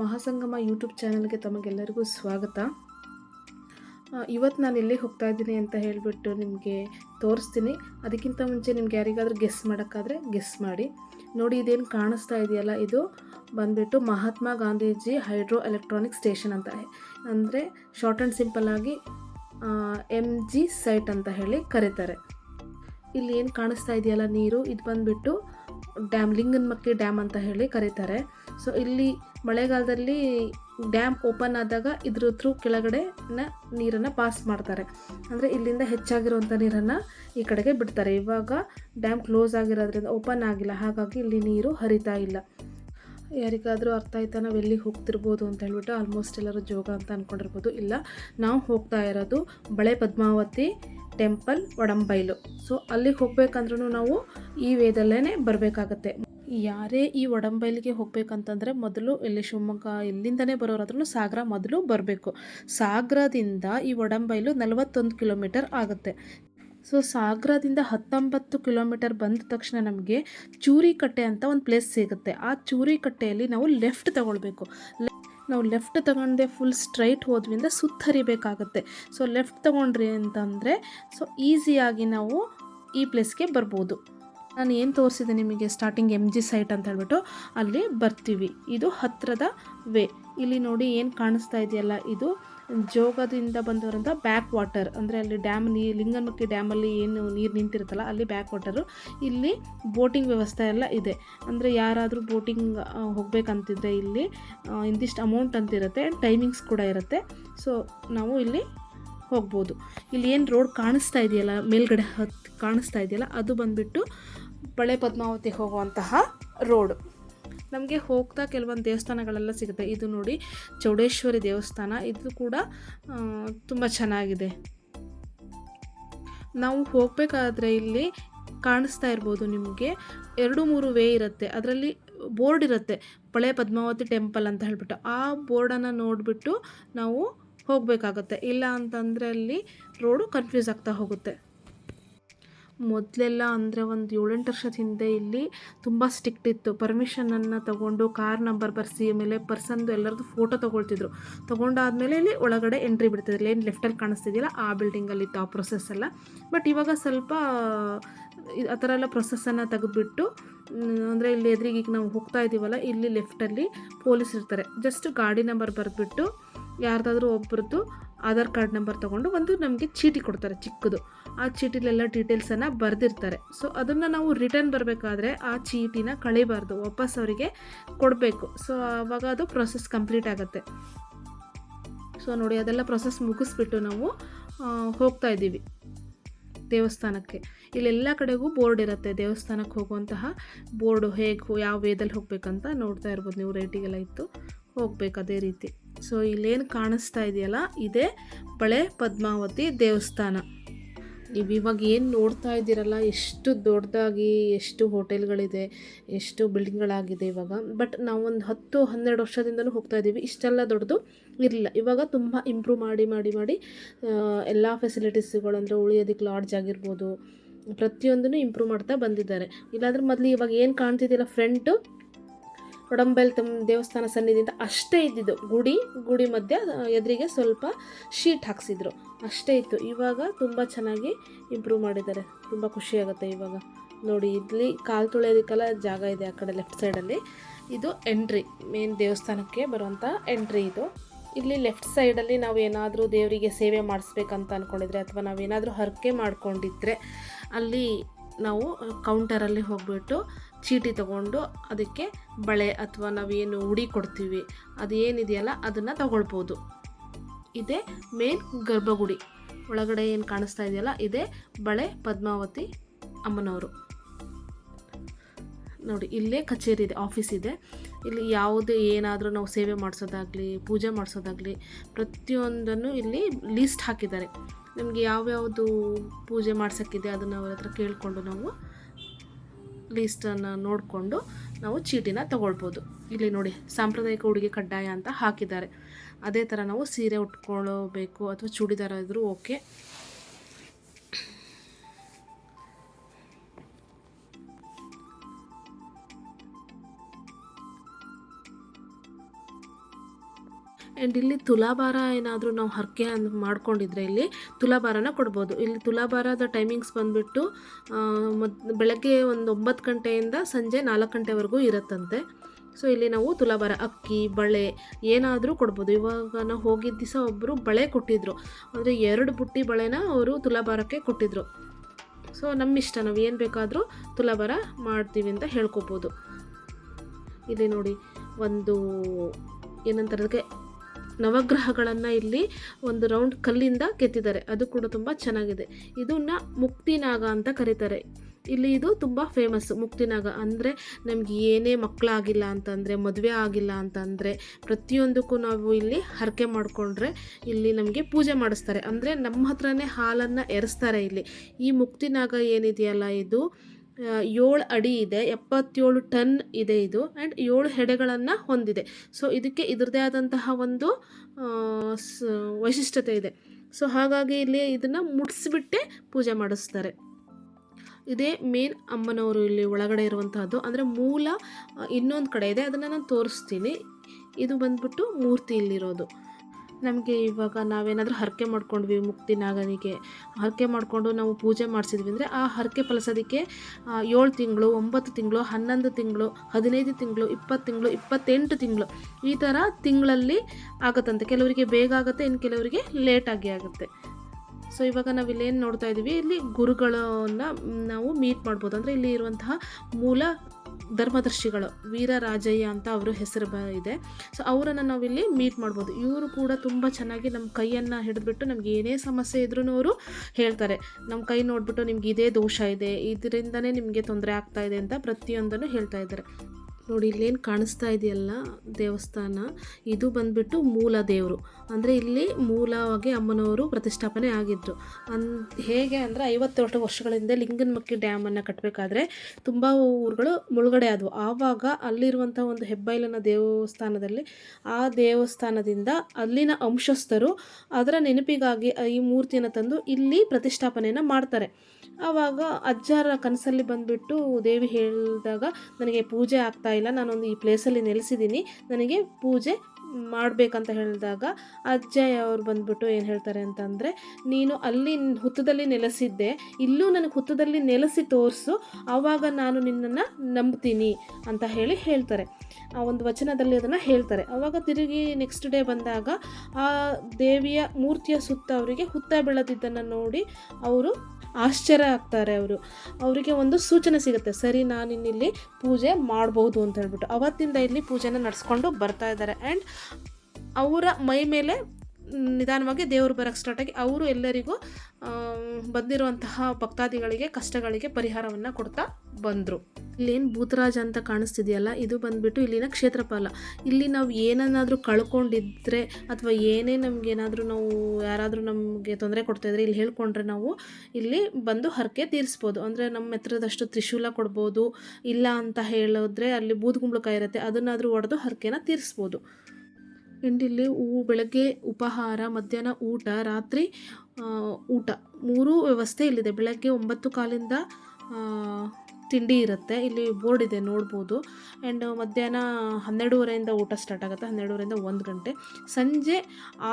ಮಹಾಸಂಗಮ YouTube ಚಾನಲ್ಗೆ ತಮಗೆಲ್ಲರಿಗೂ ಸ್ವಾಗತ. ಇವತ್ತು ನಾನು ಎಲ್ಲಿ ಹೋಗ್ತಾ ಇದ್ದೀನಿ ಅಂತ ಹೇಳಿಬಿಟ್ಟು ನಿಮಗೆ ತೋರಿಸ್ತೀನಿ. ಅದಕ್ಕಿಂತ ಮುಂಚೆ ನಿಮ್ಗೆ ಯಾರಿಗಾದರೂ ಗೆಸ್ ಮಾಡೋಕ್ಕಾದರೆ ಗೆಸ್ ಮಾಡಿ. ನೋಡಿ, ಇದೇನು ಕಾಣಿಸ್ತಾ ಇದೆಯಲ್ಲ ಇದು? ಬಂದ್ಬಿಟ್ಟು Mahatma Gandhiji hydro electronic station ಅಂತ ಅಂದರೆ ಶಾರ್ಟ್ ಆ್ಯಂಡ್ ಸಿಂಪಲ್ಲಾಗಿ ಎಂ ಜಿ ಸೈಟ್ ಅಂತ ಹೇಳಿ ಕರೀತಾರೆ. ಇಲ್ಲಿ ಏನು ಕಾಣಿಸ್ತಾ ಇದೆಯಲ್ಲ ನೀರು? ಇದು ಬಂದುಬಿಟ್ಟು ಡ್ಯಾಮ್ ಲಿಂಗನ್ಮಕ್ಕಿ ಡ್ಯಾಮ್ ಅಂತ ಹೇಳಿ ಕರೀತಾರೆ. ಸೊ ಇಲ್ಲಿ ಮಳೆಗಾಲದಲ್ಲಿ ಡ್ಯಾಮ್ ಓಪನ್ ಆದಾಗ ಇದ್ರ ಥ್ರೂ ಕೆಳಗಡೆ ನೀರನ್ನು ಪಾಸ್ ಮಾಡ್ತಾರೆ. ಅಂದರೆ ಇಲ್ಲಿಂದ ಹೆಚ್ಚಾಗಿರುವಂಥ ನೀರನ್ನು ಈ ಕಡೆಗೆ ಬಿಡ್ತಾರೆ. ಇವಾಗ ಡ್ಯಾಮ್ ಕ್ಲೋಸ್ ಆಗಿರೋದ್ರಿಂದ ಓಪನ್ ಆಗಿಲ್ಲ. ಹಾಗಾಗಿ ಇಲ್ಲಿ ನೀರು ಹರಿತಾ ಇಲ್ಲ. ಯಾರಿಗಾದರೂ ಅರ್ಥ ಆಯ್ತಾ? ನಾವು ಎಲ್ಲಿಗೆ ಹೋಗ್ತಿರ್ಬೋದು ಅಂತ ಹೇಳ್ಬಿಟ್ಟು ಆಲ್ಮೋಸ್ಟ್ ಎಲ್ಲರೂ ಜೋಗ ಅಂತ ಅಂದ್ಕೊಂಡಿರ್ಬೋದು ಇಲ್ಲ, ನಾವು ಹೋಗ್ತಾ ಇರೋದು ಬಳೆ ಪದ್ಮಾವತಿ ಟೆಂಪಲ್ ಒಡಂಬೈಲು. ಸೊ ಅಲ್ಲಿಗೆ ಹೋಗ್ಬೇಕಂದ್ರೂ ನಾವು ಈ ವೇದಲ್ಲೇ ಬರಬೇಕಾಗತ್ತೆ. ಯಾರೇ ಈ ಒಡಂಬೈಲಿಗೆ ಹೋಗಬೇಕಂತಂದರೆ ಮೊದಲು ಇಲ್ಲಿ ಶಿವಮೊಗ್ಗ ಎಲ್ಲಿಂದನೇ ಬರೋರಾದ್ರೂ ಸಾಗರ ಮೊದಲು ಬರಬೇಕು. ಸಾಗರದಿಂದ ಈ ಒಡಂಬೈಲು ನಲವತ್ತೊಂದು ಕಿಲೋಮೀಟರ್ ಆಗುತ್ತೆ. ಸೊ, ಸಾಗರದಿಂದ ಹತ್ತೊಂಬತ್ತು ಕಿಲೋಮೀಟರ್ ಬಂದ ತಕ್ಷಣ ನಮಗೆ ಚೂರಿಕಟ್ಟೆ ಅಂತ ಒಂದು ಪ್ಲೇಸ್ ಸಿಗುತ್ತೆ. ಆ ಚೂರಿಕಟ್ಟೆಯಲ್ಲಿ ನಾವು ಲೆಫ್ಟ್ ತಗೊಳ್ಬೇಕು. ನಾವು ಲೆಫ್ಟ್ ತಗೊಂಡೆ ಫುಲ್ ಸ್ಟ್ರೈಟ್ ಹೋದ್ರಿಂದ ಸುತ್ತರಿಬೇಕಾಗತ್ತೆ. ಸೊ ಲೆಫ್ಟ್ ತಗೊಂಡ್ರಿ ಅಂತಂದರೆ ಸೊ ಈಸಿಯಾಗಿ ನಾವು ಈ ಪ್ಲೇಸ್ಗೆ ಬರ್ಬೋದು. ನಾನು ಏನು ತೋರಿಸಿದೆ ನಿಮಗೆ ಸ್ಟಾರ್ಟಿಂಗ್ ಎಂ ಜಿ ಸೈಟ್ ಅಂತ ಹೇಳ್ಬಿಟ್ಟು, ಅಲ್ಲಿ ಬರ್ತೀವಿ. ಇದು ಹತ್ತಿರದ ವೇ. ಇಲ್ಲಿ ನೋಡಿ ಏನು ಕಾಣಿಸ್ತಾ ಇದೆಯಲ್ಲ, ಇದು ಜೋಗದಿಂದ ಬಂದವರಂಥ ಬ್ಯಾಕ್ ವಾಟರ್ ಅಂದರೆ ಅಲ್ಲಿ ಡ್ಯಾಮ್ ನೀ ಲಿಂಗನಮಕ್ಕಿ ಡ್ಯಾಮಲ್ಲಿ ಏನು ನೀರು ನಿಂತಿರುತ್ತಲ್ಲ, ಅಲ್ಲಿ ಬ್ಯಾಕ್ ವಾಟರು ಇಲ್ಲಿ ಬೋಟಿಂಗ್ ವ್ಯವಸ್ಥೆ ಎಲ್ಲ ಇದೆ. ಅಂದರೆ ಯಾರಾದರೂ ಬೋಟಿಂಗ್ ಹೋಗಬೇಕಂತಿದ್ರೆ ಇಲ್ಲಿ ಇಂದಿಷ್ಟು ಅಮೌಂಟ್ ಅಂತಿರುತ್ತೆ ಟೈಮಿಂಗ್ಸ್ ಕೂಡ ಇರುತ್ತೆ. ಸೊ ನಾವು ಇಲ್ಲಿ ಹೋಗ್ಬೋದು. ಇಲ್ಲಿ ಏನು ರೋಡ್ ಕಾಣಿಸ್ತಾ ಇದೆಯಲ್ಲ, ಮೇಲ್ಗಡೆ ಹತ್ತು ಕಾಣಿಸ್ತಾ ಇದೆಯಲ್ಲ, ಅದು ಬಂದುಬಿಟ್ಟು ಬಳೆ ಪದ್ಮಾವತಿ ಹೋಗುವಂತಹ ರೋಡು. ನಮಗೆ ಹೋಗ್ತಾ ಕೆಲವೊಂದು ದೇವಸ್ಥಾನಗಳೆಲ್ಲ ಸಿಗುತ್ತೆ. ಇದು ನೋಡಿ ಚೌಡೇಶ್ವರಿ ದೇವಸ್ಥಾನ. ಇದು ಕೂಡ ತುಂಬ ಚೆನ್ನಾಗಿದೆ. ನಾವು ಹೋಗಬೇಕಾದ್ರೆ ಇಲ್ಲಿ ಕಾಣಿಸ್ತಾ ಇರ್ಬೋದು ನಿಮಗೆ. ಎರಡು ಮೂರು ವೇ ಇರುತ್ತೆ. ಅದರಲ್ಲಿ ಬೋರ್ಡ್ ಇರುತ್ತೆ, ಬಳೆ ಪದ್ಮಾವತಿ ಟೆಂಪಲ್ ಅಂತ ಹೇಳಿಬಿಟ್ಟು. ಆ ಬೋರ್ಡನ್ನು ನೋಡಿಬಿಟ್ಟು ನಾವು ಹೋಗಬೇಕಾಗತ್ತೆ. ಇಲ್ಲ ಅಂತಂದರೆ ಅಲ್ಲಿ ರೋಡು ಕನ್ಫ್ಯೂಸ್ ಆಗ್ತಾ ಹೋಗುತ್ತೆ. ಮೊದಲೆಲ್ಲ ಅಂದರೆ ಒಂದು ಏಳೆಂಟು ವರ್ಷದ ಹಿಂದೆ ಇಲ್ಲಿ ತುಂಬ ಸ್ಟ್ರಿಕ್ಟ್ ಇತ್ತು. ಪರ್ಮಿಷನನ್ನು ತೊಗೊಂಡು ಕಾರ್ ನಂಬರ್ ಬರೆಸಿ, ಆಮೇಲೆ ಪರ್ಸನ್ದು ಎಲ್ಲರದ್ದು ಫೋಟೋ ತೊಗೊಳ್ತಿದ್ರು. ತೊಗೊಂಡಾದಮೇಲೆ ಇಲ್ಲಿ ಒಳಗಡೆ ಎಂಟ್ರಿ ಬಿಡ್ತಿದ್ರು. ಏನು ಲೆಫ್ಟಲ್ಲಿ ಕಾಣಿಸ್ತಿದೆಯಲ್ಲ ಆ ಬಿಲ್ಡಿಂಗಲ್ಲಿ ಇತ್ತು ಆ ಪ್ರೊಸೆಸ್ ಎಲ್ಲ. ಬಟ್ ಇವಾಗ ಸ್ವಲ್ಪ, ಆ ಥರ ಎಲ್ಲ ಪ್ರೊಸೆಸನ್ನು ತೆಗೆದುಬಿಟ್ಟು ಅಂದರೆ ಇಲ್ಲಿ ಎದುರಿಗೆ ಈಗ ನಾವು ಹೋಗ್ತಾ ಇದ್ದೀವಲ್ಲ ಇಲ್ಲಿ ಲೆಫ್ಟಲ್ಲಿ ಪೊಲೀಸ್ ಇರ್ತಾರೆ. ಜಸ್ಟ್ ಗಾಡಿ ನಂಬರ್ ಬರೆದ್ಬಿಟ್ಟು, ಯಾರ್ದಾದ್ರೂ ಒಬ್ರದ್ದು ಆಧಾರ್ ಕಾರ್ಡ್ ನಂಬರ್ ತೊಗೊಂಡು ಒಂದು ನಮಗೆ ಚೀಟಿ ಕೊಡ್ತಾರೆ ಚಿಕ್ಕದು. ಆ ಚೀಟಿಲೆಲ್ಲ ಡೀಟೇಲ್ಸನ್ನು ಬರೆದಿರ್ತಾರೆ. ಸೊ ಅದನ್ನು ನಾವು ರಿಟರ್ನ್ ಬರಬೇಕಾದ್ರೆ ಆ ಚೀಟಿನ ಕಳಿಬಾರ್ದು, ವಾಪಸ್ ಅವರಿಗೆ ಕೊಡಬೇಕು. ಸೊ ಆವಾಗ ಅದು ಪ್ರೊಸೆಸ್ ಕಂಪ್ಲೀಟ್ ಆಗುತ್ತೆ. ಸೊ ನೋಡಿ, ಅದೆಲ್ಲ ಪ್ರೊಸೆಸ್ ಮುಗಿಸ್ಬಿಟ್ಟು ನಾವು ಹೋಗ್ತಾ ಇದ್ದೀವಿ ದೇವಸ್ಥಾನಕ್ಕೆ. ಇಲ್ಲೆಲ್ಲ ಕಡೆಗೂ ಬೋರ್ಡ್ ಇರುತ್ತೆ. ದೇವಸ್ಥಾನಕ್ಕೆ ಹೋಗುವಂತಹ ಬೋರ್ಡು ಹೇಗೆ, ಯಾವ ವೇದಲ್ಲಿ ಹೋಗಬೇಕಂತ ನೋಡ್ತಾ ಇರ್ಬೋದು ನೀವು ರೇಟಿಗೆಲ್ಲ ಇತ್ತು. ಹೋಗ್ಬೇಕು ಅದೇ ರೀತಿ. ಸೊ ಇಲ್ಲೇನು ಕಾಣಿಸ್ತಾ ಇದೆಯಲ್ಲ? ಇದೇ ಬಳೆ ಪದ್ಮಾವತಿ ದೇವಸ್ಥಾನ. ನೀವು ಇವಾಗ ಏನು ನೋಡ್ತಾ ಇದ್ದೀರಲ್ಲ? ಎಷ್ಟು ದೊಡ್ಡದಾಗಿ, ಎಷ್ಟು ಹೋಟೆಲ್ಗಳಿದೆ, ಎಷ್ಟು ಬಿಲ್ಡಿಂಗ್ಗಳಾಗಿದೆ ಇವಾಗ. ಬಟ್ ನಾವೊಂದು ಹತ್ತು, ಹನ್ನೆರಡು ವರ್ಷದಿಂದಲೂ ಹೋಗ್ತಾ ಇದ್ದೀವಿ ಇಷ್ಟೆಲ್ಲ ದೊಡ್ಡದು ಇರಲಿಲ್ಲ. ಇವಾಗ ತುಂಬ ಇಂಪ್ರೂವ್ ಮಾಡಿ ಮಾಡಿ ಮಾಡಿ ಎಲ್ಲ ಫೆಸಿಲಿಟೀಸ್ಗಳು ಅಂದರೆ ಉಳಿಯೋದಕ್ಕೆ ಲಾಡ್ಜ್ ಆಗಿರ್ಬೋದು, ಪ್ರತಿಯೊಂದನ್ನು ಇಂಪ್ರೂವ್ ಮಾಡ್ತಾ ಬಂದಿದ್ದಾರೆ. ಇಲ್ಲಾಂದ್ರೆ ಮೊದಲು ಇವಾಗ ಏನು ಕಾಣ್ತಿದ್ದಿಲ್ಲ? ಫ್ರಂಟು ಒಡಂಬೈಲ್ ತಮ್ಮ ದೇವಸ್ಥಾನ ಸನ್ನಿಧಿಯಿಂದ ಅಷ್ಟೇ ಇದ್ದಿದ್ದು. ಗುಡಿ ಗುಡಿ ಮಧ್ಯೆ ಎದುರಿಗೆ ಸ್ವಲ್ಪ ಶೀಟ್ ಹಾಕ್ಸಿದ್ರು. ಅಷ್ಟೇ ಇತ್ತು. ಇವಾಗ ತುಂಬ ಚೆನ್ನಾಗಿ ಇಂಪ್ರೂವ್ ಮಾಡಿದ್ದಾರೆ. ತುಂಬ ಖುಷಿಯಾಗುತ್ತೆ ಇವಾಗ. ನೋಡಿ, ಇಲ್ಲಿ ಕಾಲು ತುಳಿಯೋದಕ್ಕೆಲ್ಲ ಜಾಗ ಇದೆ ಆ ಕಡೆ ಲೆಫ್ಟ್ ಸೈಡಲ್ಲಿ ಇದು ಎಂಟ್ರಿ ಮೇನ್ ದೇವಸ್ಥಾನಕ್ಕೆ ಬರುವಂಥ ಎಂಟ್ರಿ ಇದು. ಇಲ್ಲಿ ಲೆಫ್ಟ್ ಸೈಡಲ್ಲಿ ನಾವು ಏನಾದರೂ ದೇವರಿಗೆ ಸೇವೆ ಮಾಡಿಸ್ಬೇಕಂತ ಅಂದ್ಕೊಂಡಿದ್ರೆ ಅಥವಾ ನಾವೇನಾದರೂ ಹರಕೆ ಮಾಡ್ಕೊಂಡಿದ್ರೆ ಅಲ್ಲಿ ನಾವು ಕೌಂಟರಲ್ಲಿ ಹೋಗ್ಬಿಟ್ಟು ಚೀಟಿ ತಗೊಂಡು ಅದಕ್ಕೆ ಬಳೆ ಅಥವಾ ನಾವೇನು ಉಡಿ ಕೊಡ್ತೀವಿ ಅದು ಏನಿದೆಯಲ್ಲ ಅದನ್ನು ತಗೊಳ್ಬೋದು. ಇದೇ ಮೇನ್ ಗರ್ಭಗುಡಿ. ಒಳಗಡೆ ಏನು ಕಾಣಿಸ್ತಾ ಇದೆಯಲ್ಲ, ಇದೇ ಬಳೆ ಪದ್ಮಾವತಿ ಅಮ್ಮನವರು. ನೋಡಿ, ಇಲ್ಲೇ ಕಚೇರಿ ಇದೆ ಆಫೀಸ್ ಇದೆ. ಇಲ್ಲಿ ಯಾವುದೇ ಏನಾದರೂ ನಾವು ಸೇವೆ ಮಾಡಿಸೋದಾಗಲಿ, ಪೂಜೆ ಮಾಡಿಸೋದಾಗಲಿ, ಪ್ರತಿಯೊಂದನ್ನು ಇಲ್ಲಿ ಲೀಸ್ಟ್ ಹಾಕಿದ್ದಾರೆ. ನಮಗೆ ಯಾವ್ಯಾವುದು ಪೂಜೆ ಮಾಡ್ಸೋಕ್ಕಿದೆ ಅದನ್ನು ಅವ್ರ ಹತ್ರ ಕೇಳಿಕೊಂಡು ನಾವು ಲೀಸ್ಟನ್ನು ನೋಡಿಕೊಂಡು ನಾವು ಚೀಟಿನ ತಗೊಳ್ಬೋದು. ಇಲ್ಲಿ ನೋಡಿ, ಸಾಂಪ್ರದಾಯಿಕ ಉಡುಗೆ ಕಡ್ಡಾಯ ಅಂತ ಹಾಕಿದ್ದಾರೆ. ಅದೇ ಥರ ನಾವು ಸೀರೆ ಉಟ್ಕೊಳ್ಳಬೇಕು ಅಥವಾ ಚೂಡಿದಾರ ಇದ್ದರೂ ಓಕೆ. ಆ್ಯಂಡ್ ಇಲ್ಲಿ ತುಲಾಭಾರ ಏನಾದರೂ ನಾವು ಹರಕೆ ಅಂತ ಮಾಡ್ಕೊಂಡಿದ್ರೆ ಇಲ್ಲಿ ತುಲಾಭಾರನ ಕೊಡ್ಬೋದು. ಇಲ್ಲಿ ತುಲಾಭಾರದ ಟೈಮಿಂಗ್ಸ್ ಬಂದುಬಿಟ್ಟು ಮತ್ತು ಬೆಳಗ್ಗೆ ಒಂದು ಒಂಬತ್ತು ಗಂಟೆಯಿಂದ ಸಂಜೆ ನಾಲ್ಕು ಗಂಟೆವರೆಗೂ ಇರುತ್ತಂತೆ. ಸೊ ಇಲ್ಲಿ ನಾವು ತುಲಾಭಾರ, ಅಕ್ಕಿ, ಬಳೆ ಏನಾದರೂ ಕೊಡ್ಬೋದು. ಇವಾಗ ನಾವು ಹೋಗಿದ್ದ ದಿವಸ ಒಬ್ಬರು ಬಳೆ ಕೊಟ್ಟಿದ್ರು. ಅಂದರೆ ಎರಡು ಬುಟ್ಟಿ ಬಳೆನ ಅವರು ತುಲಾಭಾರಕ್ಕೆ ಕೊಟ್ಟಿದ್ರು. ಸೊ ನಮ್ಮ ಇಷ್ಟ. ನಾವು ಏನು ಬೇಕಾದರೂ ತುಲಾಭಾರ ಮಾಡ್ತೀವಿ ಅಂತ ಹೇಳ್ಕೊಬೋದು. ಇಲ್ಲಿ ನೋಡಿ, ಒಂದು ಏನಂತಾರೆ ಅದಕ್ಕೆ ನವಗ್ರಹಗಳನ್ನು ಇಲ್ಲಿ ಒಂದು ರೌಂಡ್ ಕಲ್ಲಿಂದ ಕೆತ್ತಿದ್ದಾರೆ. ಅದು ಕೂಡ ತುಂಬ ಚೆನ್ನಾಗಿದೆ. ಇದನ್ನ ಮುಕ್ತಿನಾಗ ಅಂತ ಕರೀತಾರೆ. ಇಲ್ಲಿ ಇದು ತುಂಬ ಫೇಮಸ್ ಮುಕ್ತಿನಾಗ. ಅಂದರೆ ನಮಗೆ ಏನೇ ಮಕ್ಕಳಾಗಿಲ್ಲ ಅಂತಂದರೆ, ಮದುವೆ ಆಗಿಲ್ಲ ಅಂತಂದರೆ, ಪ್ರತಿಯೊಂದಕ್ಕೂ ನಾವು ಇಲ್ಲಿ ಹರಕೆ ಮಾಡಿಕೊಂಡ್ರೆ ಇಲ್ಲಿ ನಮಗೆ ಪೂಜೆ ಮಾಡಿಸ್ತಾರೆ. ಅಂದರೆ ನಮ್ಮ ಹತ್ರನೇ ಹಾಲನ್ನು ಎರೆಸ್ತಾರೆ ಇಲ್ಲಿ. ಈ ಮುಕ್ತಿನಾಗ ಏನಿದೆಯಲ್ಲ ಇದು? ಏಳು ಅಡಿ ಇದೆ, ಎಪ್ಪತ್ತೇಳು ಟನ್ ಇದೆ ಇದು ಆ್ಯಂಡ್ ಏಳು ಹೆಡೆಗಳನ್ನು ಹೊಂದಿದೆ. ಸೊ ಇದಕ್ಕೆ ಇದರದೇ ಆದಂತಹ ಒಂದು ವೈಶಿಷ್ಟ್ಯತೆ ಇದೆ. ಸೊ ಹಾಗಾಗಿ ಇಲ್ಲಿ ಇದನ್ನು ಮುಟ್ಸಿಬಿಟ್ಟೆ ಪೂಜೆ ಮಾಡಿಸ್ತಾರೆ. ಇದೇ ಮೇನ್ ಅಮ್ಮನವರು ಇಲ್ಲಿ ಒಳಗಡೆ ಇರುವಂತಹದ್ದು. ಅಂದರೆ ಮೂಲ ಇನ್ನೊಂದು ಕಡೆ ಇದೆ. ಅದನ್ನು ನಾನು ತೋರಿಸ್ತೀನಿ. ಇದು ಬಂದ್ಬಿಟ್ಟು ಮೂರ್ತಿ ಇಲ್ಲಿರೋದು. ನಮಗೆ ಇವಾಗ ನಾವೇನಾದರೂ ಹರಕೆ ಮಾಡ್ಕೊಂಡ್ವಿ ಮುಕ್ತಿ ನಾಗನಿಗೆ. ಹರಕೆ ಮಾಡಿಕೊಂಡು ನಾವು ಪೂಜೆ ಮಾಡಿಸಿದ್ವಿ ಅಂದರೆ ಆ ಹರಕೆ ಫಲಿಸೋದಕ್ಕೆ ಏಳು ತಿಂಗಳು, ಒಂಬತ್ತು ತಿಂಗಳು, ಹನ್ನೊಂದು ತಿಂಗಳು, ಹದಿನೈದು ತಿಂಗಳು, ಇಪ್ಪತ್ತು ತಿಂಗಳು, ಇಪ್ಪತ್ತೆಂಟು ತಿಂಗಳು ಈ ಥರ ತಿಂಗಳಲ್ಲಿ ಆಗುತ್ತಂತೆ. ಕೆಲವರಿಗೆ ಬೇಗ ಆಗುತ್ತೆ, ಇನ್ನು ಕೆಲವರಿಗೆ ಲೇಟಾಗಿ ಆಗುತ್ತೆ. ಸೊ ಇವಾಗ ನಾವು ಇಲ್ಲೇನು ನೋಡ್ತಾ ಇದ್ದೀವಿ ಇಲ್ಲಿ ಗುರುಗಳನ್ನು ನಾವು ಮೀಟ್ ಮಾಡ್ಬೋದು. ಅಂದರೆ ಇಲ್ಲಿ ಇರುವಂತಹ ಮೂಲ ಧರ್ಮದರ್ಶಿಗಳು, ವೀರರಾಜಯ್ಯ ಅಂತ ಅವರು ಹೆಸರು ಇದೆ. ಸೊ ಅವರನ್ನು ನಾವಿಲ್ಲಿ ಮೀಟ್ ಮಾಡ್ಬೋದು. ಇವರು ಕೂಡ ತುಂಬ ಚೆನ್ನಾಗಿ ನಮ್ಮ ಕೈಯನ್ನು ಹಿಡಿದ್ಬಿಟ್ಟು ನಮ್ಗೆ ಏನೇ ಸಮಸ್ಯೆ ಇದ್ರೂ ಅವರು ಹೇಳ್ತಾರೆ. ನಮ್ಮ ಕೈ ನೋಡಿಬಿಟ್ಟು ನಿಮ್ಗೆ ಇದೇ ದೋಷ ಇದೆ. ಇದರಿಂದನೇ ನಿಮಗೆ ತೊಂದರೆ ಆಗ್ತಾ ಇದೆ ಅಂತ ಪ್ರತಿಯೊಂದನ್ನು ಹೇಳ್ತಾ ಇದ್ದಾರೆ. ನೋಡಿ, ಇಲ್ಲೇನು ಕಾಣಿಸ್ತಾ ಇದೆಯಲ್ಲ ದೇವಸ್ಥಾನ? ಇದು ಬಂದ್ಬಿಟ್ಟು ಮೂಲ ದೇವರು. ಅಂದರೆ ಇಲ್ಲಿ ಮೂಲವಾಗಿ ಅಮ್ಮನವರು ಪ್ರತಿಷ್ಠಾಪನೆ ಆಗಿದ್ದರು ಅನ್, ಹೇಗೆ ಅಂದರೆ ಐವತ್ತೆರಡು ವರ್ಷಗಳಿಂದ ಲಿಂಗನಮಕ್ಕಿ ಡ್ಯಾಮನ್ನು ಕಟ್ಟಬೇಕಾದ್ರೆ ತುಂಬ ಊರುಗಳು ಮುಳುಗಡೆ ಆದವು. ಆವಾಗ ಅಲ್ಲಿರುವಂಥ ಒಂದು ಹೆಬ್ಬೈಲನ ದೇವಸ್ಥಾನದಲ್ಲಿ ಆ ದೇವಸ್ಥಾನದಿಂದ ಅಲ್ಲಿನ ಅಂಶಸ್ಥರು ಅದರ ನೆನಪಿಗಾಗಿ ಈ ಮೂರ್ತಿಯನ್ನು ತಂದು ಇಲ್ಲಿ ಪ್ರತಿಷ್ಠಾಪನೆಯನ್ನು ಮಾಡ್ತಾರೆ. ಆವಾಗ ಅಜ್ಜಾರ ಕನಸಲ್ಲಿ ಬಂದುಬಿಟ್ಟು ದೇವಿ ಹೇಳಿದಾಗ, ನನಗೆ ಪೂಜೆ ಆಗ್ತಾ ಇಲ್ಲ, ನಾನೊಂದು ಈ ಪ್ಲೇಸಲ್ಲಿ ನೆಲೆಸಿದ್ದೀನಿ, ನನಗೆ ಪೂಜೆ ಮಾಡಬೇಕಂತ ಹೇಳಿದಾಗ ಅಜ್ಜಯ್ಯ ಅವ್ರು ಬಂದ್ಬಿಟ್ಟು ಏನು ಹೇಳ್ತಾರೆ ಅಂತಂದರೆ, ನೀನು ಅಲ್ಲಿ ಹುತ್ತದಲ್ಲಿ ನೆಲೆಸಿದ್ದೆ, ಇಲ್ಲೂ ನನಗೆ ಹುತ್ತದಲ್ಲಿ ನೆಲೆಸಿ ತೋರಿಸು, ಆವಾಗ ನಾನು ನಿನ್ನನ್ನು ನಂಬ್ತೀನಿ ಅಂತ ಹೇಳಿ ಹೇಳ್ತಾರೆ. ಆ ಒಂದು ವಚನದಲ್ಲಿ ಅದನ್ನು ಹೇಳ್ತಾರೆ. ಆವಾಗ ತಿರುಗಿ ನೆಕ್ಸ್ಟ್ ಡೇ ಬಂದಾಗ ಆ ದೇವಿಯ ಮೂರ್ತಿಯ ಸುತ್ತ ಅವರಿಗೆ ಹುತ್ತ ಬೆಳೆದಿದ್ದನ್ನು ನೋಡಿ ಅವರು ಆಶ್ಚರ್ಯ ಆಗ್ತಾರೆ ಅವರು. ಅವರಿಗೆ ಒಂದು ಸೂಚನೆ ಸಿಗುತ್ತೆ, ಸರಿ ನಾನು ಇಲ್ಲಿ ಪೂಜೆ ಮಾಡ್ಬೋದು ಅಂತ ಹೇಳ್ಬಿಟ್ಟು. ಅವತ್ತಿಂದ ಇಲ್ಲಿ ಪೂಜೆನ ನಡೆಸ್ಕೊಂಡು ಬರ್ತಾ ಇದ್ದಾರೆ. ಆ್ಯಂಡ್ ಅವರ ಮೈ ಮೇಲೆ ನಿಧಾನವಾಗಿ ದೇವರು ಬರೋಕ್ಕೆ ಸ್ಟಾರ್ಟ್ ಆಗಿ ಅವರು ಎಲ್ಲರಿಗೂ ಬಂದಿರುವಂತಹ ಭಕ್ತಾದಿಗಳಿಗೆ ಕಷ್ಟಗಳಿಗೆ ಪರಿಹಾರವನ್ನು ಕೊಡ್ತಾ ಬಂದರು. ಇಲ್ಲೇನು ಭೂತರಾಜ ಅಂತ ಕಾಣಿಸ್ತಿದೆಯಲ್ಲ, ಇದು ಬಂದ್ಬಿಟ್ಟು ಇಲ್ಲಿನ ಕ್ಷೇತ್ರಪಾಲ. ಇಲ್ಲಿ ನಾವು ಏನನ್ನಾದರೂ ಕಳ್ಕೊಂಡಿದ್ರೆ ಅಥವಾ ಏನೇ ನಮಗೇನಾದರೂ ನಾವು ಯಾರಾದರೂ ನಮಗೆ ತೊಂದರೆ ಕೊಡ್ತಾಯಿದ್ರೆ ಇಲ್ಲಿ ಹೇಳ್ಕೊಂಡ್ರೆ ನಾವು ಇಲ್ಲಿ ಬಂದು ಹರಕೆ ತೀರಿಸ್ಬೋದು. ಅಂದರೆ ನಮ್ಮ ಎತ್ತರದಷ್ಟು ತ್ರಿಶೂಲ ಕೊಡ್ಬೋದು, ಇಲ್ಲ ಅಂತ ಹೇಳಿದ್ರೆ ಅಲ್ಲಿ ಬೂದ್ಗುಂಬಳಕಾಯಿ ಇರುತ್ತೆ, ಅದನ್ನಾದರೂ ಒಡೆದು ಹರಕೆನ ತೀರಿಸ್ಬೋದು. ಇಲ್ಲಿ ಊ, ಬೆಳಗ್ಗೆ, ಉಪಹಾರ, ಮಧ್ಯಾಹ್ನ ಊಟ, ರಾತ್ರಿ ಊಟ. ಮೂರೂ ವ್ಯವಸ್ಥೆ ಇಲ್ಲಿದೆ. ಬೆಳಗ್ಗೆ ಒಂಬತ್ತು ಕಾಲಿಂದ ತಿಂಡಿ ಇರುತ್ತೆ. ಇಲ್ಲಿ ಬೋರ್ಡ್ ಇದೆ, ನೋಡ್ಬೋದು. ಆ್ಯಂಡ್ ಮಧ್ಯಾಹ್ನ ಹನ್ನೆರಡೂವರೆಯಿಂದ ಊಟ ಸ್ಟಾರ್ಟ್ ಆಗುತ್ತೆ. ಹನ್ನೆರಡೂವರೆಯಿಂದ ಒಂದು ಗಂಟೆ. ಸಂಜೆ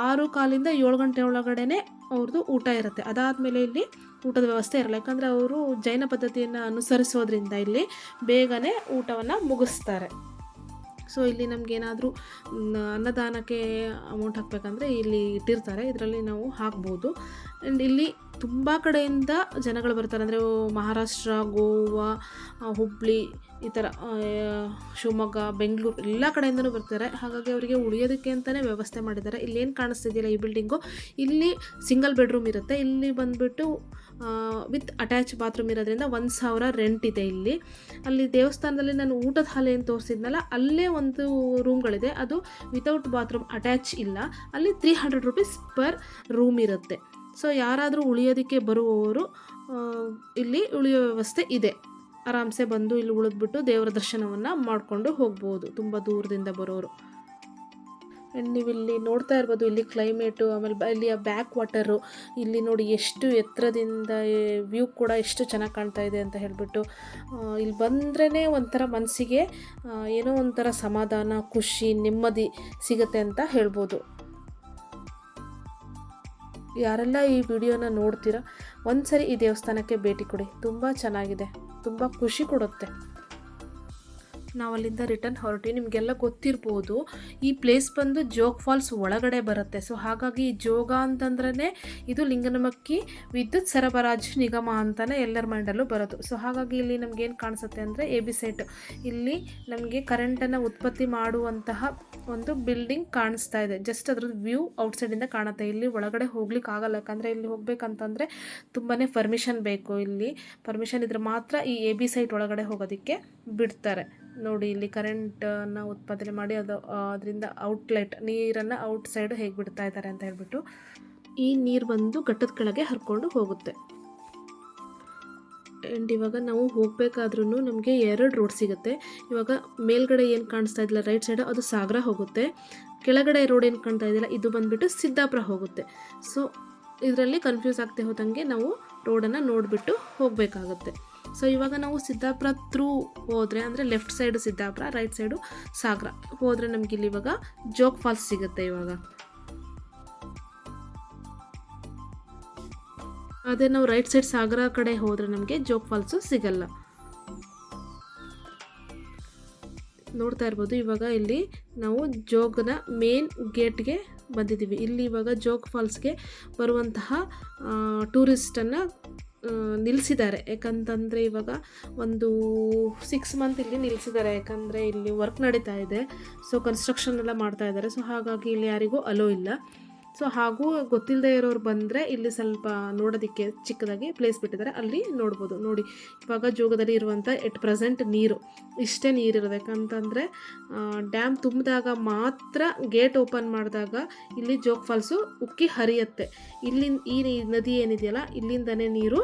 ಆರು ಕಾಲಿಂದ ಏಳು ಗಂಟೆ ಒಳಗಡೆ ಅವ್ರದ್ದು ಊಟ ಇರುತ್ತೆ. ಅದಾದಮೇಲೆ ಇಲ್ಲಿ ಊಟದ ವ್ಯವಸ್ಥೆ ಇರಲ್ಲ. ಯಾಕಂದರೆ ಅವರು ಜೈನ ಪದ್ಧತಿಯನ್ನು ಅನುಸರಿಸೋದ್ರಿಂದ ಇಲ್ಲಿ ಬೇಗನೆ ಊಟವನ್ನು ಮುಗಿಸ್ತಾರೆ. ಸೊ ಇಲ್ಲಿ ನಮಗೇನಾದರೂ ಅನ್ನದಾನಕ್ಕೆ ಅಮೌಂಟ್ ಹಾಕಬೇಕಂದ್ರೆ ಇಲ್ಲಿ ಇಟ್ಟಿರ್ತಾರೆ. ಇದರಲ್ಲಿ ನಾವು ಹಾಕ್ಬೋದು. ಆ್ಯಂಡ್ ಇಲ್ಲಿ ತುಂಬ ಕಡೆಯಿಂದ ಜನಗಳು ಬರ್ತಾರೆ. ಅಂದರೆ, ಮಹಾರಾಷ್ಟ್ರ, ಗೋವಾ ಹುಬ್ಬಳ್ಳಿ ಈ ಥರ ಶಿವಮೊಗ್ಗ, ಬೆಂಗಳೂರು ಎಲ್ಲ ಕಡೆಯಿಂದನೂ ಬರ್ತಾರೆ. ಹಾಗಾಗಿ ಅವರಿಗೆ ಉಳಿಯೋದಕ್ಕೆ ಅಂತಲೇ ವ್ಯವಸ್ಥೆ ಮಾಡಿದ್ದಾರೆ. ಇಲ್ಲೇನು ಕಾಣಿಸ್ತಿದೆಯಲ್ಲ ಈ ಬಿಲ್ಡಿಂಗು ಇಲ್ಲಿ ಸಿಂಗಲ್ ಬೆಡ್ರೂಮ್ ಇರುತ್ತೆ. ಇಲ್ಲಿ ಬಂದುಬಿಟ್ಟು ವಿತ್ ಅಟ್ಯಾಚ್ ಬಾತ್ರೂಮ್ ಇರೋದ್ರಿಂದ ಒಂದು ಸಾವಿರ ರೆಂಟ್ ಇದೆ ಇಲ್ಲಿ. ಅಲ್ಲಿ ದೇವಸ್ಥಾನದಲ್ಲಿ ನಾನು ಊಟದ ಹಾಲೆ ಏನು ತೋರಿಸಿದ್ನಲ್ಲ, ಅಲ್ಲೇ ಒಂದು ರೂಮ್ಗಳಿದೆ ಅದು ವಿತೌಟ್ ಬಾತ್ರೂಮ್ ಅಟ್ಯಾಚ್ ಇಲ್ಲ. ಅಲ್ಲಿ three hundred rupees per room ಇರುತ್ತೆ. ಸೊ ಯಾರಾದರೂ ಉಳಿಯೋದಕ್ಕೆ ಬರುವವರು ಇಲ್ಲಿ ಉಳಿಯೋ ವ್ಯವಸ್ಥೆ ಇದೆ. ಆರಾಮ್ಸೆ ಬಂದು ಇಲ್ಲಿ ಉಳಿದ್ಬಿಟ್ಟು ದೇವರ ದರ್ಶನವನ್ನು ಮಾಡಿಕೊಂಡು ಹೋಗ್ಬೋದು, ತುಂಬ ದೂರದಿಂದ ಬರೋರು. ಇಲ್ಲಿ ನೋಡ್ತಾ ಇರ್ಬೋದು, ಇಲ್ಲಿ ಕ್ಲೈಮೇಟು ಆಮೇಲೆ ಇಲ್ಲಿಯ ಬ್ಯಾಕ್ ವಾಟರು ಇಲ್ಲಿ ನೋಡಿ ಎಷ್ಟು ಎತ್ತರದಿಂದ ವ್ಯೂ ಕೂಡ ಎಷ್ಟು ಚೆನ್ನಾಗಿ ಕಾಣ್ತಾ ಇದೆ ಅಂತ ಹೇಳಿಬಿಟ್ಟು ಇಲ್ಲಿ ಬಂದ್ರೇ ಒಂಥರ ಮನಸ್ಸಿಗೆ ಏನೋ ಒಂಥರ ಸಮಾಧಾನ, ಖುಷಿ, ನೆಮ್ಮದಿ ಸಿಗುತ್ತೆ ಅಂತ ಹೇಳ್ಬೋದು. ಯಾರೆಲ್ಲ ಈ ವಿಡಿಯೋನ ನೋಡ್ತೀರಾ, ಒಂದ್ಸರಿ ಈ ದೇವಸ್ಥಾನಕ್ಕೆ ಭೇಟಿ ಕೊಡಿ. ತುಂಬ ಚೆನ್ನಾಗಿದೆ. ತುಂಬ ಖುಷಿ ಕೊಡುತ್ತೆ. ನಾವು ಅಲ್ಲಿಂದ ರಿಟರ್ನ್ ಹೊರಟಿ, ನಿಮಗೆಲ್ಲ ಗೊತ್ತಿರ್ಬೋದು. ಈ ಪ್ಲೇಸ್ ಬಂದು ಜೋಗ್ ಫಾಲ್ಸ್ ಒಳಗಡೆ ಬರುತ್ತೆ. ಸೊ ಹಾಗಾಗಿ ಈ ಜೋಗ ಅಂತಂದ್ರೆ ಇದು ಲಿಂಗನಮಕ್ಕಿ ವಿದ್ಯುತ್ ಸರಬರಾಜು ನಿಗಮ ಅಂತಲೇ ಎಲ್ಲರ ಮೈಂಡಲ್ಲೂ ಬರೋದು. ಸೊ ಹಾಗಾಗಿ ಇಲ್ಲಿ ನಮಗೇನು ಕಾಣಿಸುತ್ತೆ ಅಂದರೆ ಎ ಬಿ ಸೆಟ್ ಇಲ್ಲಿ ನಮಗೆ ಕರೆಂಟನ್ನು ಉತ್ಪತ್ತಿ ಮಾಡುವಂತಹ ಒಂದು ಬಿಲ್ಡಿಂಗ್ ಕಾಣಿಸ್ತಾ ಇದೆ. ಜಸ್ಟ್ ಅದ್ರದ್ದು ವ್ಯೂ ಔಟ್ಸೈಡಿಂದ ಕಾಣುತ್ತೆ. ಇಲ್ಲಿ ಒಳಗಡೆ ಹೋಗ್ಲಿಕ್ಕೆ ಆಗಲ್ಲ. ಯಾಕಂದರೆ ಇಲ್ಲಿ ಹೋಗ್ಬೇಕಂತಂದರೆ ತುಂಬಾ ಪರ್ಮಿಷನ್ ಬೇಕು. ಇಲ್ಲಿ ಪರ್ಮಿಷನ್ ಇದ್ರೆ ಮಾತ್ರ ಈ ಎ ಬಿ ಸೈಟ್ ಒಳಗಡೆ ಹೋಗೋದಕ್ಕೆ ಬಿಡ್ತಾರೆ. ನೋಡಿ, ಇಲ್ಲಿ ಕರೆಂಟನ್ನು ಉತ್ಪಾದನೆ ಮಾಡಿ ಅದು, ಅದರಿಂದ ಔಟ್ಲೆಟ್ ನೀರನ್ನು ಔಟ್ ಸೈಡ್ ಹೇಗೆ ಬಿಡ್ತಾ ಇದ್ದಾರೆ ಅಂತ ಹೇಳ್ಬಿಟ್ಟು ಈ ನೀರು ಬಂದು ಘಟ್ಟದ ಕೆಳಗೆ ಹರ್ಕೊಂಡು ಹೋಗುತ್ತೆ. ಆ್ಯಂಡ್ ಇವಾಗ ನಾವು ಹೋಗಬೇಕಾದ್ರೂ ನಮಗೆ ಎರಡು ರೋಡ್ ಸಿಗುತ್ತೆ. ಇವಾಗ ಮೇಲ್ಗಡೆ ಏನು ಕಾಣಿಸ್ತಾ ಇದ್ದಿಲ್ಲ ರೈಟ್ ಸೈಡ್ ಅದು ಸಾಗರ ಹೋಗುತ್ತೆ. ಕೆಳಗಡೆ ರೋಡ್ ಏನು ಕಾಣ್ತಾ ಇದೆಯಲ್ಲ, ಇದು ಬಂದುಬಿಟ್ಟು ಸಿದ್ದಾಪುರ ಹೋಗುತ್ತೆ. ಸೊ ಇದರಲ್ಲಿ ಕನ್ಫ್ಯೂಸ್ ಆಗ್ತಾ ಹೋದಂಗೆ ನಾವು ರೋಡನ್ನು ನೋಡಿಬಿಟ್ಟು ಹೋಗಬೇಕಾಗುತ್ತೆ. ಸೊ ಇವಾಗ ನಾವು ಸಿದ್ದಾಪುರ ಥ್ರೂ ಹೋದರೆ ಅಂದರೆ left side Siddapura right side Sagara. ಹೋದರೆ ನಮ್ಗೆ ಇಲ್ಲಿ ಇವಾಗ ಜೋಗ್ ಫಾಲ್ಸ್ ಸಿಗುತ್ತೆ ಇವಾಗ. ಅದೇ ನಾವು ರೈಟ್ ಸೈಡ್ ಸಾಗರ ಕಡೆ ಹೋದರೆ ನಮಗೆ ಜೋಗ್ ಫಾಲ್ಸು ಸಿಗಲ್ಲ. ನೋಡ್ತಾ ಇರ್ಬೋದು, ಇವಾಗ ಇಲ್ಲಿ ನಾವು ಜೋಗನ ಮೇನ್ ಗೇಟ್ಗೆ ಬಂದಿದ್ದೀವಿ. ಇಲ್ಲಿ ಇವಾಗ ಜೋಗ್ ಫಾಲ್ಸ್ಗೆ ಬರುವಂತಹ ಟೂರಿಸ್ಟನ್ನು ನಿಲ್ಲಿಸಿದ್ದಾರೆ ಯಾಕಂತಂದರೆ ಇವಾಗ ಒಂದು ಸಿಕ್ಸ್ ಮಂತ್ ಇಲ್ಲಿ ನಿಲ್ಲಿಸಿದ್ದಾರೆ ಯಾಕಂದರೆ ಇಲ್ಲಿ ವರ್ಕ್ ನಡೀತಾ ಇದೆ. ಸೊ ಕನ್ಸ್ಟ್ರಕ್ಷನ್ ಎಲ್ಲ ಮಾಡ್ತಾ ಇದ್ದಾರೆ. ಸೊ ಹಾಗಾಗಿ ಇಲ್ಲಿ ಯಾರಿಗೂ ಅಲೋ ಇಲ್ಲ. ಸೊ ಹಾಗೂ ಗೊತ್ತಿಲ್ಲದೆ ಇರೋರು ಬಂದರೆ ಇಲ್ಲಿ ಸ್ವಲ್ಪ ನೋಡೋದಕ್ಕೆ ಚಿಕ್ಕದಾಗಿ ಪ್ಲೇಸ್ ಬಿಟ್ಟಿದ್ದಾರೆ. ಅಲ್ಲಿ ನೋಡ್ಬೋದು. ನೋಡಿ, ಇವಾಗ ಜೋಗದಲ್ಲಿ ಇರುವಂಥ ಎಟ್ ಪ್ರೆಸೆಂಟ್ ನೀರು. ಇಷ್ಟೇ ನೀರು ಯಾಕಂತಂದರೆ ಡ್ಯಾಮ್ ತುಂಬಿದಾಗ ಮಾತ್ರ ಗೇಟ್ ಓಪನ್ ಮಾಡಿದಾಗ ಇಲ್ಲಿ ಜೋಗ್ ಫಾಲ್ಸು ಉಕ್ಕಿ ಹರಿಯುತ್ತೆ. ಇಲ್ಲಿ ಈ ನದಿ ಏನಿದೆಯಲ್ಲ, ಇಲ್ಲಿಂದನೇ ನೀರು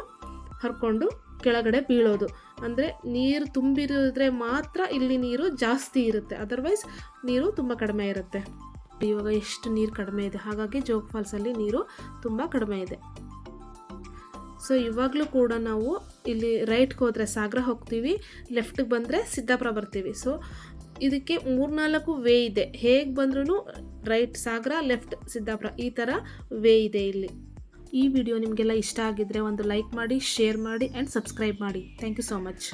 ಹರ್ಕೊಂಡು ಕೆಳಗಡೆ ಬೀಳೋದು. ಅಂದರೆ, ನೀರು ತುಂಬಿರಿದ್ರೆ ಮಾತ್ರ ಇಲ್ಲಿ ನೀರು ಜಾಸ್ತಿ ಇರುತ್ತೆ. ಅದರ್ವೈಸ್ ನೀರು ತುಂಬ ಕಡಿಮೆ ಇರುತ್ತೆ. ಇವಾಗ ಎಷ್ಟು ನೀರು ಕಡಿಮೆ ಇದೆ. ಹಾಗಾಗಿ ಜೋಗ್ ಫಾಲ್ಸಲ್ಲಿ ನೀರು ತುಂಬ ಕಡಿಮೆ ಇದೆ. ಸೊ ಇವಾಗಲೂ ಕೂಡ ನಾವು ಇಲ್ಲಿ ರೈಟ್ಗೆ ಹೋದರೆ ಸಾಗರ ಹೋಗ್ತೀವಿ ಲೆಫ್ಟಿಗೆ ಬಂದರೆ ಸಿದ್ದಾಪುರ ಬರ್ತೀವಿ. ಸೊ ಇದಕ್ಕೆ ಮೂರ್ನಾಲ್ಕು ವೇ ಇದೆ. ಹೇಗೆ ಬಂದ್ರೂ ರೈಟ್ ಸಾಗರ ಲೆಫ್ಟ್ ಸಿದ್ದಾಪುರ ಈ ಥರ ವೇ ಇದೆ ಇಲ್ಲಿ. ಈ ವಿಡಿಯೋ ನಿಮಗೆಲ್ಲ ಇಷ್ಟ ಆಗಿದ್ದರೆ ಒಂದು ಲೈಕ್ ಮಾಡಿ ಶೇರ್ ಮಾಡಿ ಆ್ಯಂಡ್ ಸಬ್ಸ್ಕ್ರೈಬ್ ಮಾಡಿ. Thank you so much